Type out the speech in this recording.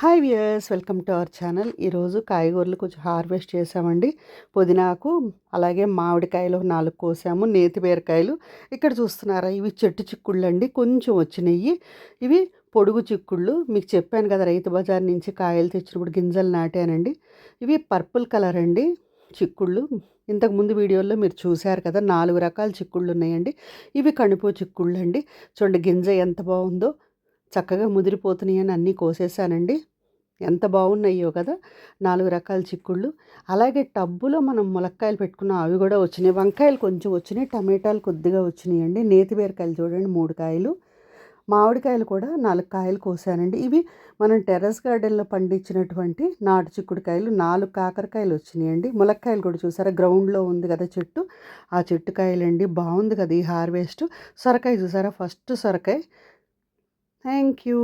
Hi viewers welcome to our channel ఈరోజు కాయగూరలు కొంచెం హార్వెస్ట్ చేసామండి. పుదీనాకు అలాగే మామిడికాయలు నాలుగు కోసాము నేతి బీరకాయలు. ఇక్కడ చూస్తున్నారా ఇవి చెట్టు చిక్కుళ్ళు అండి కొంచెం వచ్చినాయి ఇవి పొడుగు చిక్కుళ్ళు. మీకు చెప్పాను కదా రైతు బజార్ నుంచి కాయలు తెచ్చినప్పుడు గింజలు నాటానండి. ఇవి పర్పుల్ కలర్ అండి చిక్కుళ్ళు. ఇంతకుముందు వీడియోలో మీరు చూశారు కదా నాలుగు రకాల చిక్కుళ్ళు ఉన్నాయండి. ఇవి కణుపు చిక్కుళ్ళు అండి. చూడండి గింజ ఎంత బాగుందో. చక్కగా ముదిరిపోతున్నాయి అని అన్నీ కోసేసానండి. ఎంత బాగున్నాయో కదా! నాలుగు రకాల చిక్కుళ్ళు. అలాగే టబ్బులో మనం ములక్కాయలు పెట్టుకున్నాం అవి కూడా వచ్చినాయి. వంకాయలు కొంచెం వచ్చినాయి. టమాటాలు కొద్దిగా వచ్చినాయి అండి నేతి బీరకాయలు చూడండి మూడు కాయలు. మామిడికాయలు కూడా నాలుగు కాయలు కోసానండి. ఇవి మనం టెర్రస్ గార్డెన్లో పండించినటువంటి నాటు చిక్కుడుకాయలు. నాలుగు కాకరకాయలు వచ్చినాయండి. ములక్కాయలు కూడా చూసారా? గ్రౌండ్లో ఉంది కదా చెట్టు. ఆ చెట్టు కాయలండి. బాగుంది కదా ఈ హార్వెస్ట్. సొరకాయ చూసారా? ఫస్ట్ సొరకాయ. Thank you